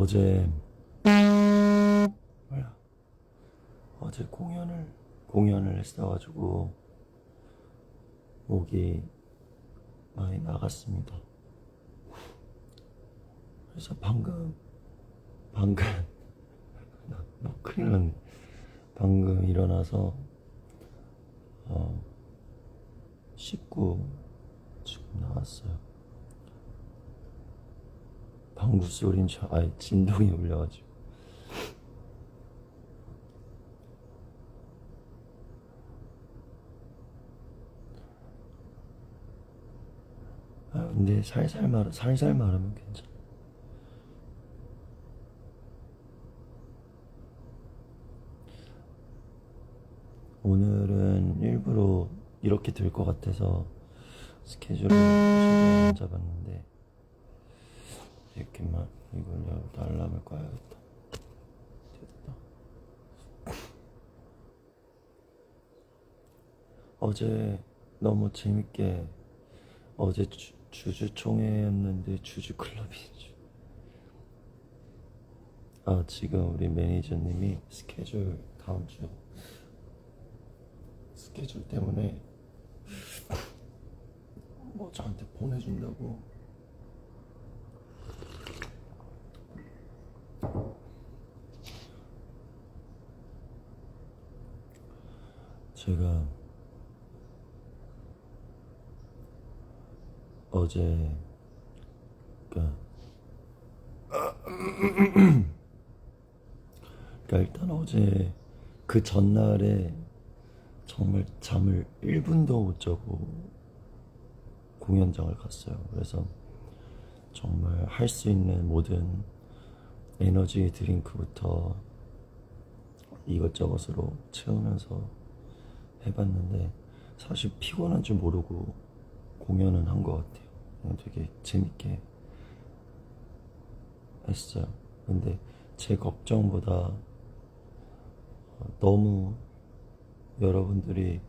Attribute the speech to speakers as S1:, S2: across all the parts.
S1: 어제 뭐야 어제 공연을 공연을 했어가지고 목이 많이 나갔습니다. 그래서 방금 방금 나, 나 큰일. 방금 일어나서 어 씻고 지금 나왔어요. 방구 소리인 줄, 아니 진동이 울려가지고. 아 근데 살살 말 살살 말하면 괜찮아. 오늘은 일부러 이렇게 될 것 같아서 스케줄을 잡았는데 이렇게만 이걸 여기다 알람을 꺼야겠다. 됐다. 어제 너무 재밌게 어제 주, 주주총회였는데 주주클럽인 줄. 아 지금 우리 매니저님이 스케줄 다음 주 스케줄 때문에 뭐 저한테 보내준다고 제가 어제 그러니까 그러니까 일단 어제 그 전날에 정말 잠을 1분도 못 자고 공연장을 갔어요. 그래서 정말 할 수 있는 모든 에너지 드링크부터 이것저것으로 채우면서 해봤는데 사실 피곤한 줄 모르고 공연은 한 것 같아요. 되게 재밌게 했어요. 근데 제 걱정보다 너무 여러분들이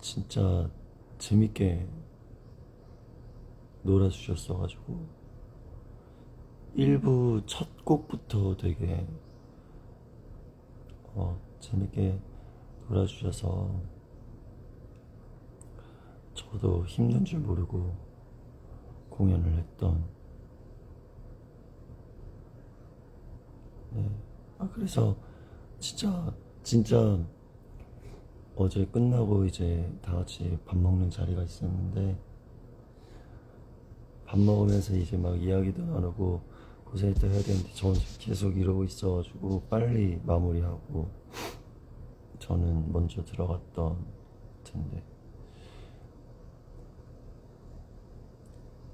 S1: 진짜 재밌게 놀아주셨어가지고 1부 첫 곡부터 되게 어, 재밌게 놀아주셔서 저도 힘든 줄 모르고 공연을 했던 네. 아 그래서 진짜 진짜 어제 끝나고 이제 다 같이 밥 먹는 자리가 있었는데 밥 먹으면서 이제 막 이야기도 나누고 고생했다 해야 되는데 저 계속 이러고 있어가지고 빨리 마무리하고 저는 먼저 들어갔던 텐데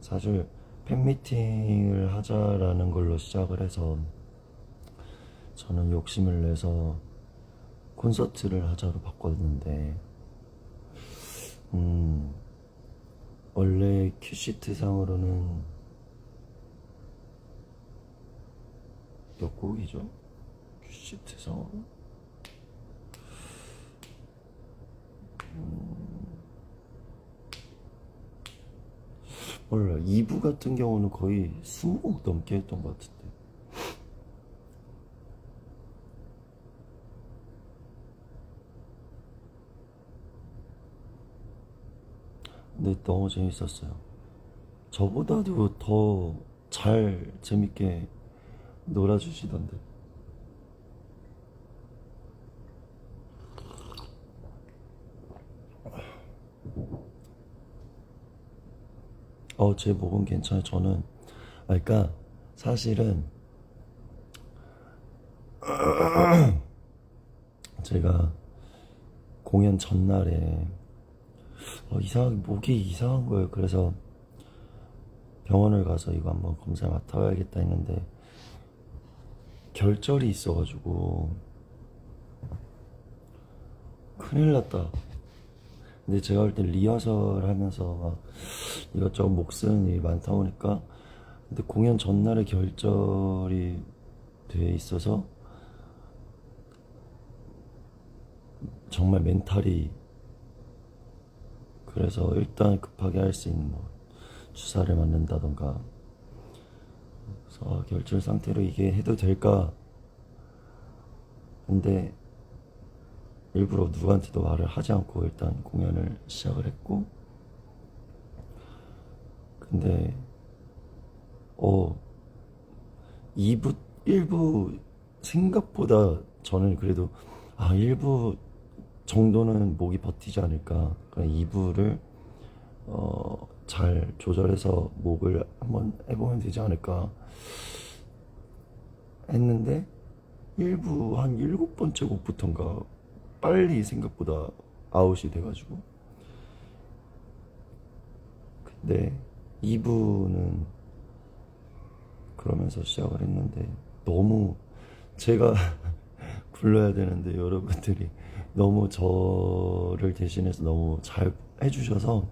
S1: 사실 팬미팅을 하자라는 걸로 시작을 해서 저는 욕심을 내서 콘서트를 하자로 바꿨는데 음 원래 큐시트 상으로는 몇 곡이죠? 큐시트 상으로 몰라 2부 같은 경우는 거의 20곡 넘게 했던 것 같은데 근데 너무 재밌었어요. 저보다도 더 잘 재밌게 놀아주시던데. 어, 제 목은 괜찮아요. 저는, 아, 그러니까 사실은 제가 공연 전날에 어, 이상하게 목이 이상한 거예요. 그래서 병원을 가서 이거 한번 검사 맡아봐야겠다 했는데 결절이 있어가지고 큰일 났다. 근데 제가 볼때 리허설 하면서 막 이것저것 목 쓰는 일이 많다 보니까 근데 공연 전날에 결절이 돼 있어서 정말 멘탈이 그래서 일단 급하게 할 수 있는 뭐 주사를 맞는다던가 그래서 아, 결절 상태로 이게 해도 될까? 근데 일부러 누구한테도 말을 하지 않고 일단 공연을 시작을 했고 근데 어 2부 1부 생각보다 저는 그래도 아 1부 정도는 목이 버티지 않을까. 그냥 2부를 어, 잘 조절해서 목을 한번 해보면 되지 않을까 했는데 1부 한 일곱 번째 곡부터인가 빨리 생각보다 아웃이 돼가지고. 근데 2부는 그러면서 시작을 했는데 너무 제가 굴러야 되는데 여러분들이 너무 저를 대신해서 너무 잘 해주셔서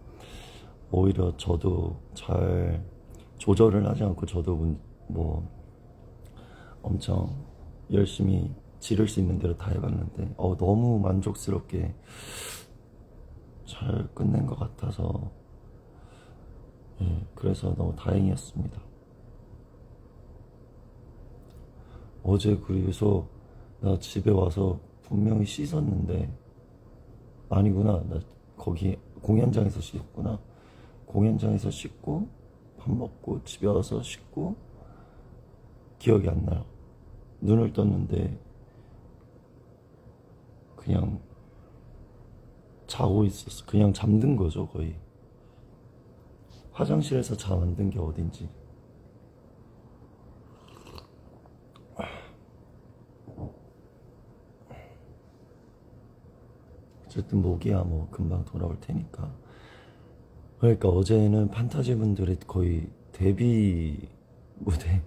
S1: 오히려 저도 잘 조절을 하지 않고 저도 문- 뭐 엄청 열심히 지를 수 있는 대로 다 해봤는데 어, 너무 만족스럽게 잘 끝낸 것 같아서 예, 그래서 너무 다행이었습니다. 어제 그래서 나 집에 와서 분명히 씻었는데 아니구나. 나 거기 공연장에서 씻었구나. 공연장에서 씻고 밥 먹고 집에 와서 씻고 기억이 안 나요. 눈을 떴는데 그냥 자고 있었어. 그냥 잠든 거죠 거의. 화장실에서 잠 안 든 게 어딘지. 어쨌든 목이야 뭐. 금방 돌아올 테니까. 그러니까 어제는 판타지 분들이 거의 데뷔 무대.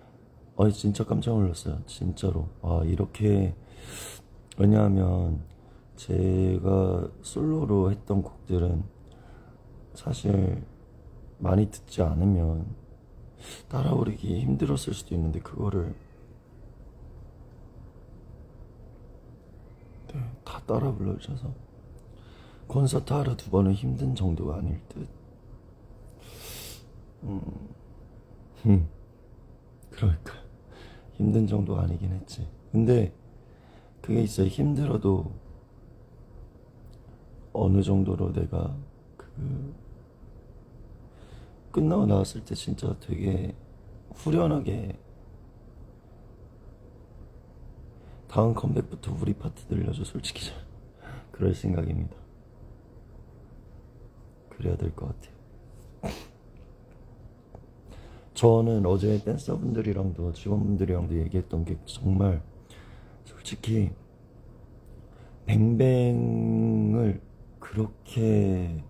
S1: 아니 진짜 깜짝 놀랐어요 진짜로. 아 이렇게 왜냐하면 제가 솔로로 했던 곡들은 사실 많이 듣지 않으면 따라 부르기 힘들었을 수도 있는데 그거를 네, 다 따라 불러주셔서 콘서트 하루 두 번은 힘든 정도가 아닐 듯. 음, 음, 그러니까 힘든 정도가 아니긴 했지. 근데 그게 있어요. 힘들어도 어느 정도로 내가 그 끝나고 나왔을 때 진짜 되게 후련하게 다음 컴백부터 우리 파트 들려줘 솔직히 잘 그럴 생각입니다 그래야 될 것 같아요 저는 어제 댄서분들이랑도 직원분들이랑도 얘기했던 게 정말 솔직히 뱅뱅을 그렇게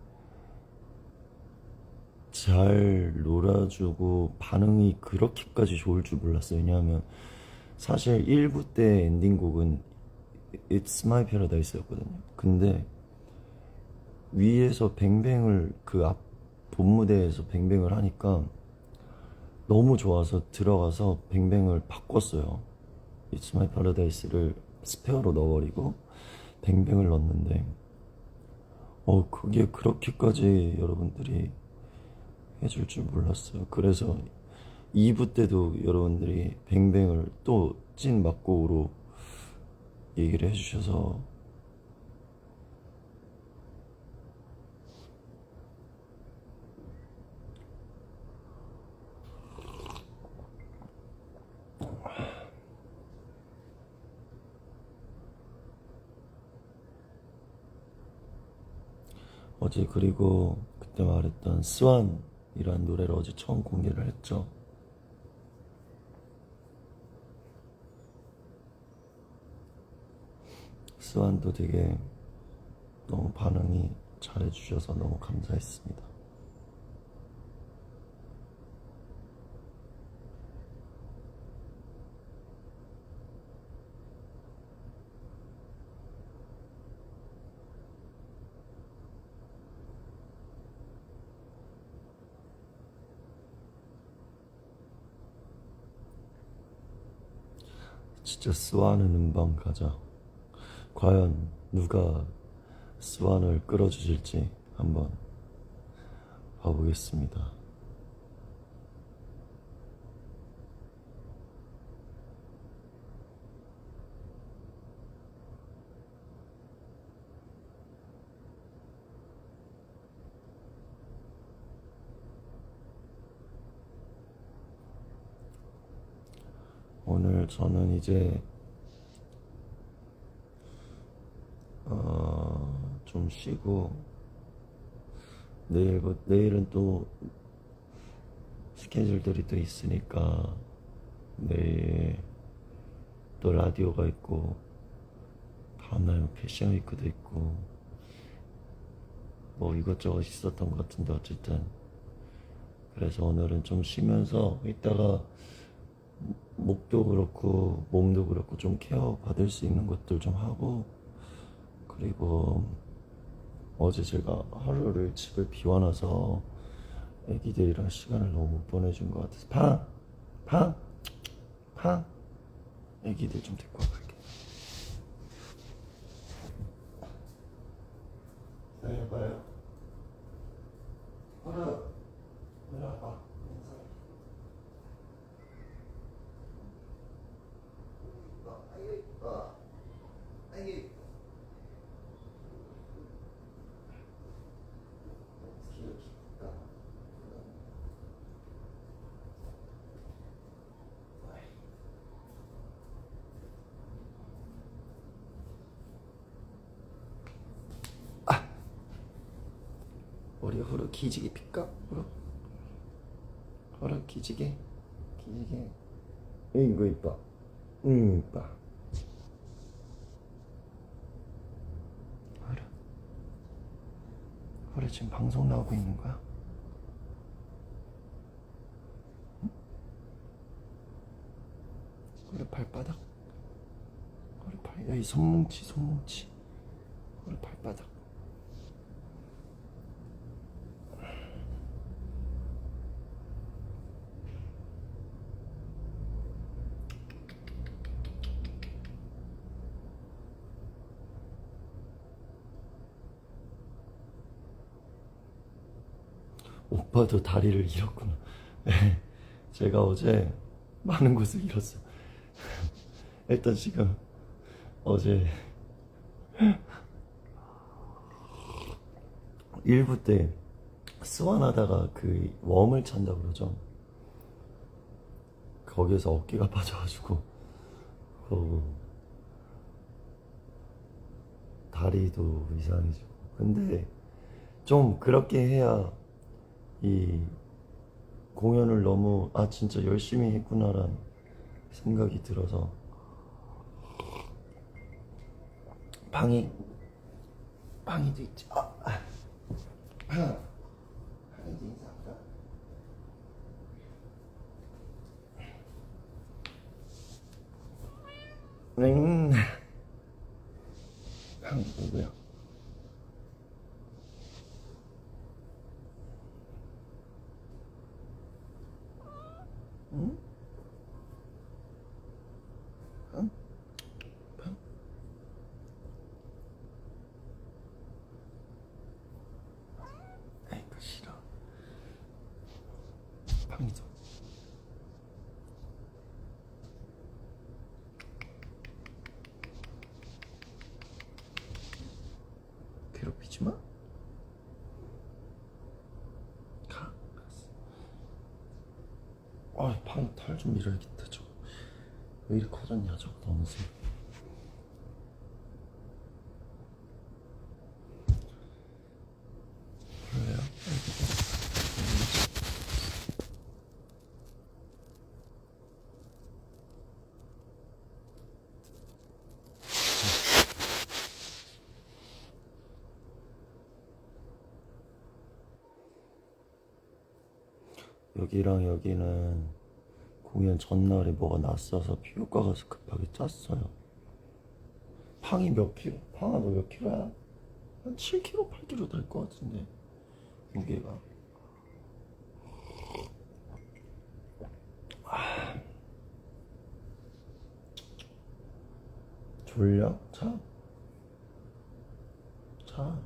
S1: 잘 놀아주고 반응이 그렇게까지 좋을 줄 몰랐어요. 왜냐하면 사실 1부 때 엔딩곡은 It's My Paradise였거든요. 근데 위에서 뱅뱅을 그 앞 본무대에서 뱅뱅을 하니까 너무 좋아서 들어가서 뱅뱅을 바꿨어요. It's My Paradise를 스페어로 넣어버리고 뱅뱅을 넣었는데 어 그게 그렇게까지 여러분들이 해줄 줄 몰랐어요. 그래서 2부 때도 여러분들이 뱅뱅을 또 찐 막곡으로 얘기를 해주셔서 어제 그리고 그때 말했던 스완 이란 노래를 어제 처음 공개를 했죠. 스완도 되게 너무 반응이 잘해주셔서 너무 감사했습니다. 진짜 스완은 음방 가자. 과연 누가 스완을 끌어주실지 한번 봐보겠습니다. 오늘 저는 이제 어, 좀 쉬고 내일 내일은 또 스케줄들이 또 있으니까 내일 또 라디오가 있고 다음날 패션 위크도 있고 뭐 이것저것 있었던 것 같은데 어쨌든. 그래서 오늘은 좀 쉬면서 이따가 목도 그렇고 몸도 그렇고 좀 케어 받을 수 있는 것들 좀 하고 그리고 어제 제가 하루를 집을 비워놔서 애기들이랑 시간을 너무 못 보내준 것 같아서 팡! 팡! 팡! 애기들 좀 데리고 와갈게 기다려봐요 하루 내려와봐 머리 허르 기지개 필까? 허르 허르 기지개? 기지개. 이거 이뻐. 응 이뻐. 허르 허르 지금 방송 나오고 있는 거야? 응? 허르 발바닥? 허르 발 여기 손뭉치 손뭉치. 허르 발바닥 오빠도 다리를 잃었구나. 네, 제가 어제 많은 곳을 잃었어. 일단 지금 어제 1부 때 스완하다가 그 웜을 찬다 그러죠. 거기에서 어깨가 빠져가지고 그 다리도 이상해지고 근데 좀 그렇게 해야 이 공연을 너무 아 진짜 열심히 했구나라는 생각이 들어서 방이 방이도 인사할까 음. 방 누구야 응? 응? 방? 아이고 싫어 방이죠 괴롭히지 마. 가. 아, 방탈 좀 밀어야겠다. 저거 왜 이렇게 커졌냐? 저거 너무 세. 그래요? 여기랑 여기는 공연 전날에 뭐가 났어서 피부과 가서 급하게 짰어요. 팡이 몇 킬로? 팡아 너 몇 킬로야? 한 7킬로, 8킬로 될 것 같은데 무게가. 아. 졸려? 자. 자.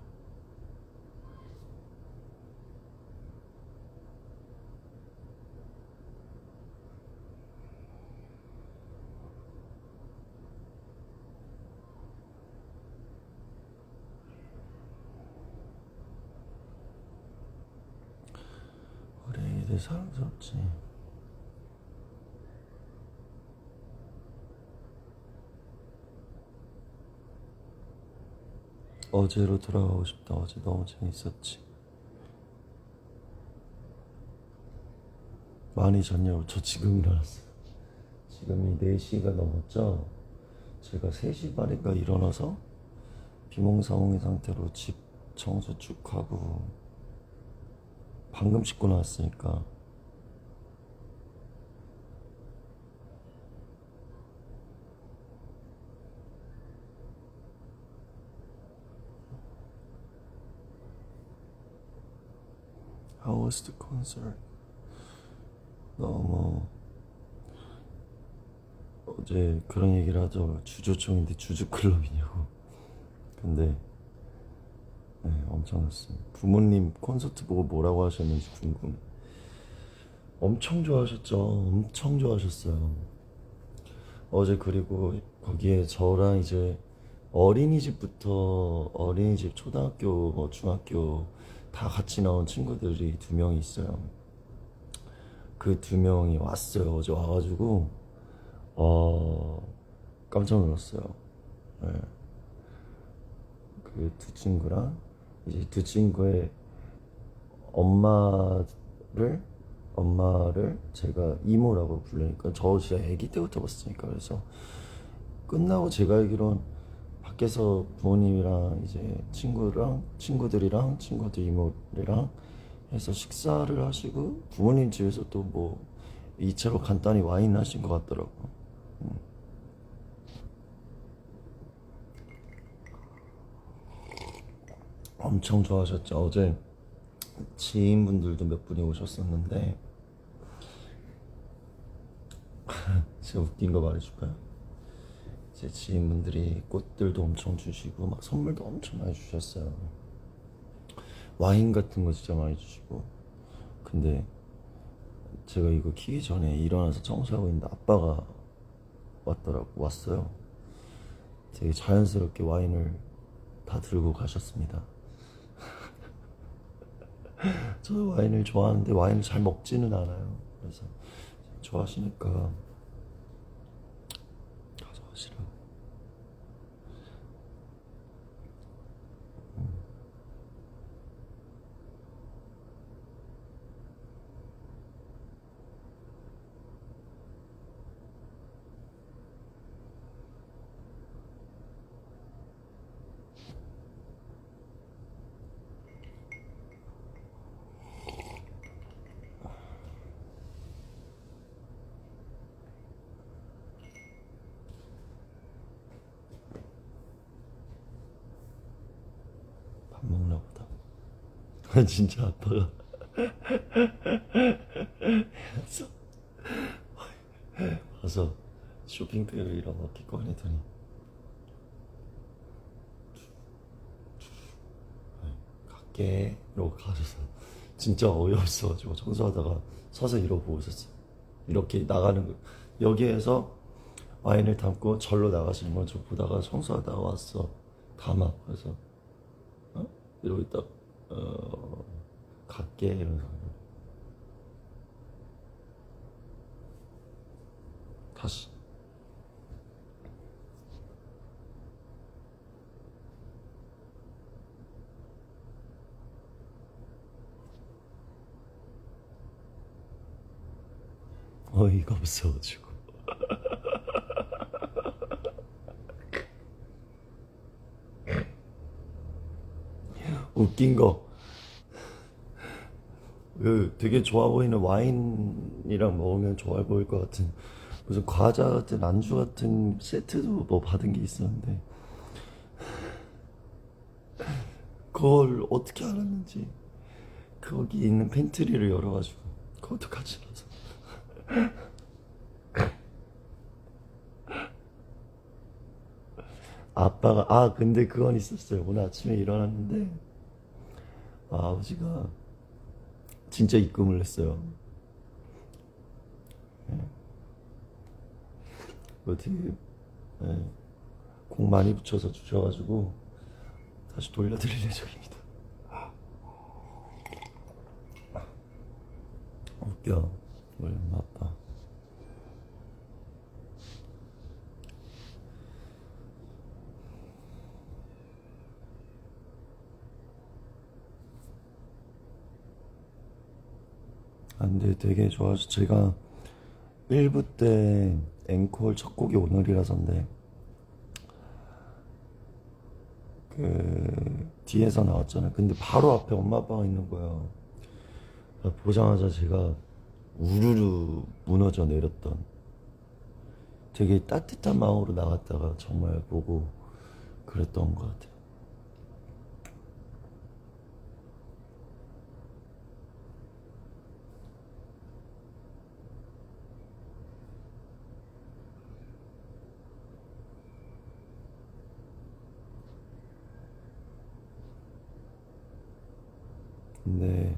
S1: 애기들 사랑스럽지. 어제로 돌아가고 싶다. 어제 너무 재밌었지. 많이 잤냐고? 저 지금 일어났어요. 지금이 4시가 넘었죠? 제가 3시 반인가 일어나서 비몽사몽의 상태로 집 청소 쭉 하고 방금 씻고 나왔으니까 How was the concert? 너무 어제 그런 얘기를 하죠. 주조총인데 주주클럽이냐고. 근데 네, 엄청났습니다. 부모님 콘서트 보고 뭐라고 하셨는지 궁금. 엄청 좋아하셨죠. 엄청 좋아하셨어요. 어제 그리고 거기에 저랑 이제 어린이집부터 어린이집 초등학교 뭐 중학교 다 같이 나온 친구들이 두 명이 있어요. 그 두 명이 왔어요. 어제 와가지고 어 깜짝 놀랐어요. 네. 그두 친구랑 이제 두 친구의 엄마를 엄마를 제가 이모라고 부르니까 저 진짜 아기 때부터 봤으니까 그래서 끝나고 제가 알기론 밖에서 부모님이랑 이제 친구랑 친구들이랑 친구들 이모들이랑 해서 식사를 하시고 부모님 집에서 또 뭐 2차로 간단히 와인 하신 것 같더라고. 엄청 좋아하셨죠. 어제 지인분들도 몇 분이 오셨었는데 제가 웃긴 거 말해줄까요? 제 지인분들이 꽃들도 엄청 주시고 막 선물도 엄청 많이 주셨어요. 와인 같은 거 진짜 많이 주시고 근데 제가 이거 키기 전에 일어나서 청소하고 있는데 아빠가 왔더라고 왔어요. 되게 자연스럽게 와인을 다 들고 가셨습니다. 저 와인을 좋아하는데 와인을 잘 먹지는 않아요. 그래서 좋아하시니까 가져가시라고. 밥 먹나 보다. 진짜 아빠가 와서 쇼핑백을 이렇게 꺼내더니. 갈게 이러고 가셔서 진짜 어이없어가지고 청소하다가 서서 이러고 있었어요. 이렇게 나가는 거. 여기에서 와인을 담고 절로 나가시는 걸저 보다가 청소하다가 왔어. 담아. 그래서 어? 이러고 있다 어 갈게 다시. 어이가 없어가지고 웃긴 거. 그 되게 좋아 보이는 와인이랑 먹으면 좋아 보일 것 같은 무슨 과자 같은 안주 같은 세트도 뭐 받은 게 있었는데. 그걸 어떻게 알았는지 거기 있는 팬트리를 열어가지고 그것도 같이 넣어서. 아빠가 아 근데 그건 있었어요. 오늘 아침에 일어났는데 아, 아버지가 진짜 입금을 했어요 예. 어떻게 예. 공 많이 붙여서 주셔가지고 다시 돌려드릴 예정입니다 웃겨 엄마 아빠 근데 되게 좋아서 제가 1부 때 앵콜 첫 곡이 오늘이라서인데 그 뒤에서 나왔잖아요. 근데 바로 앞에 엄마 아빠가 있는 거예요. 아, 보자마자 제가 우르르 무너져 내렸던 되게 따뜻한 마음으로 나갔다가 정말 보고 그랬던 것 같아요. 근데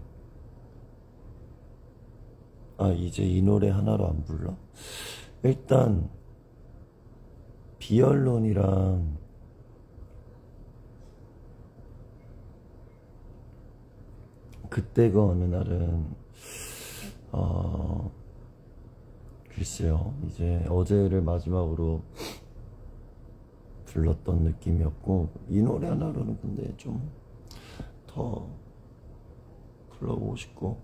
S1: 아 이제 이 노래 하나로 안 불러? 일단 비언론이랑 그때가 어느 날은 어 글쎄요 이제 어제를 마지막으로 불렀던 느낌이었고 이 노래 하나로는 근데 좀더 불러보고 싶고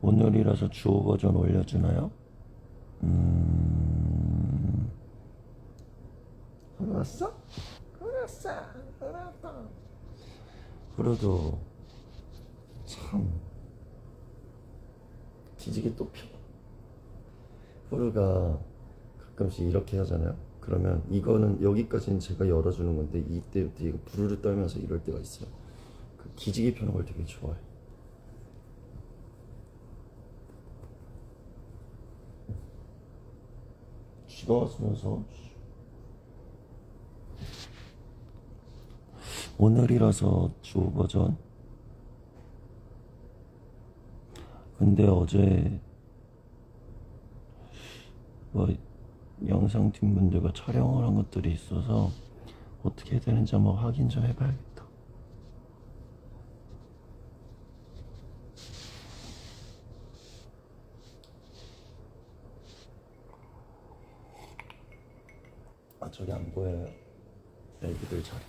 S1: 오늘이라서 주호 버전 올려주나요? 음... 알았어? 알았어 그래도 참 뒤지게 또 펴. 후르가 가끔씩 이렇게 하잖아요. 그러면 이거는 여기까지는 제가 열어주는 건데 이때부터 이거 부르르 떨면서 이럴 때가 있어요. 그 기지개 펴는 걸 되게 좋아해. 쥐가 왔으면서 오늘이라서 주호 버전. 근데 어제 뭐 영상 팀 분들과 촬영을 한 것들이 있어서 어떻게 해야 되는지 한번 확인 좀 해봐야겠다. 아 저기 안 보여요. 애기들 자리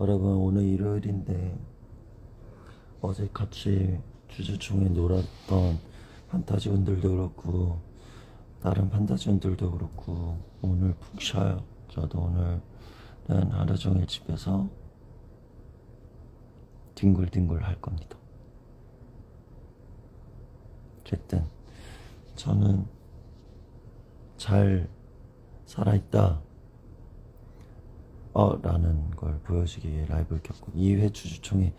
S1: 여러분 오늘 일요일인데 어제 같이 주주총회 놀았던 판타지분들도 그렇고 다른 판타지분들도 그렇고 오늘 푹 쉬어요. 저도 오늘은 하루 종일 집에서 뒹굴뒹굴 할 겁니다. 어쨌든 저는 잘 살아있다. 어, 라는 걸 보여주기 라이브를 켰고 2회 주주총회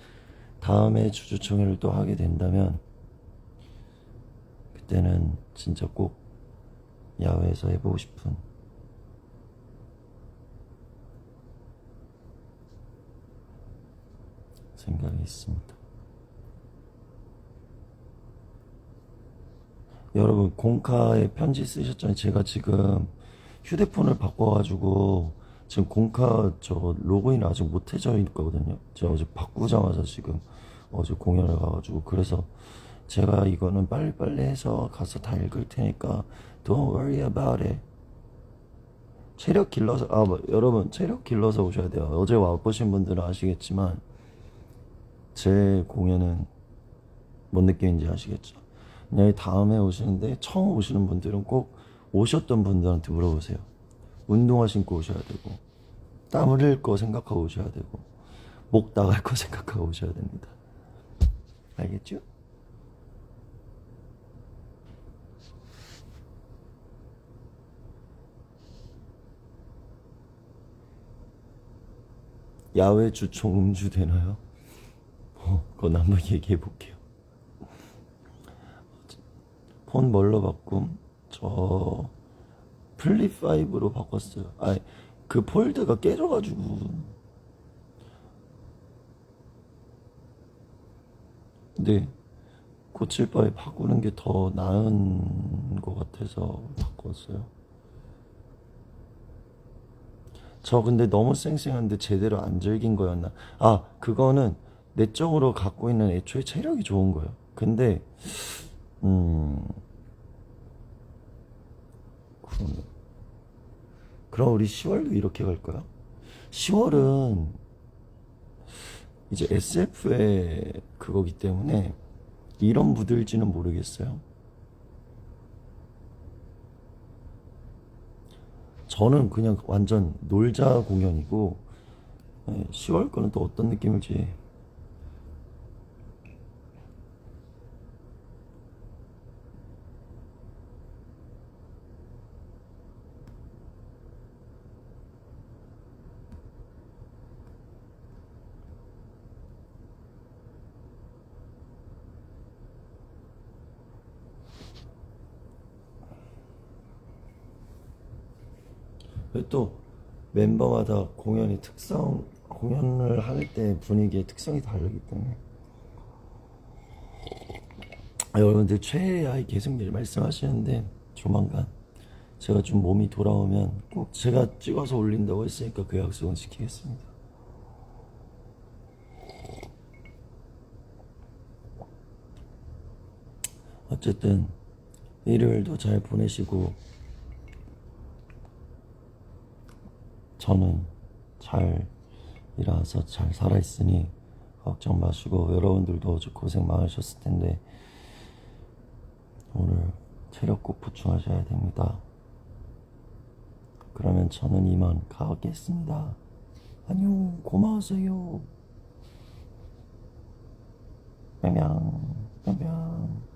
S1: 다음에 주주총회를 또 하게 된다면 그때는 진짜 꼭 야외에서 해보고 싶은 생각이 있습니다. 여러분 공카에 편지 쓰셨잖아요. 제가 지금 휴대폰을 바꿔가지고 지금 공카 저 로그인 아직 못 해져 있거든요. 제가 어제 바꾸자마자 지금 어제 공연을 가가지고 그래서 제가 이거는 빨리빨리 해서 가서 다 읽을 테니까 don't worry about it. 체력 길러서 아 뭐, 여러분 체력 길러서 오셔야 돼요. 어제 와 보신 분들은 아시겠지만 제 공연은 뭔 느낌인지 아시겠죠? 만약에 다음에 오시는데 처음 오시는 분들은 꼭 오셨던 분들한테 물어보세요. 운동화 신고 오셔야 되고 땀 흘릴 거 생각하고 오셔야 되고 목 나갈 거 생각하고 오셔야 됩니다. 알겠죠? 야외 주총 음주 되나요? 어, 그건 한번 얘기해 볼게요. 폰 뭘로 바꿈? 저 플립 5로 바꿨어요. 아니 그 폴드가 깨져가지고 근데 고칠 바에 바꾸는 게 더 나은 것 같아서 바꿨어요. 저 근데 너무 쌩쌩한데 제대로 안 즐긴 거였나? 아, 그거는 내적으로 갖고 있는 애초에 체력이 좋은 거예요. 근데, 음, 그럼, 그럼 우리 10월도 이렇게 갈 거야? 10월은 이제 SF의 그거기 때문에 이런 무들지는 모르겠어요. 저는 그냥 완전 놀자 공연이고 예, 10월 거는 또 어떤 느낌일지 또 멤버마다 공연이 특성 공연을 할 때 분위기의 특성이 다르기 때문에 아, 여러분들 최애아이 계속 늘 말씀하시는데 조만간 제가 좀 몸이 돌아오면 꼭 제가 찍어서 올린다고 했으니까 그 약속은 지키겠습니다. 어쨌든 일요일도 잘 보내시고 저는 잘 일어나서 잘 살아있으니 걱정 마시고 여러분들도 고생 많으셨을 텐데 오늘 체력 꼭 보충하셔야 됩니다. 그러면 저는 이만 가겠습니다. 안녕 고마우세요. 뿅뿅 뿅뿅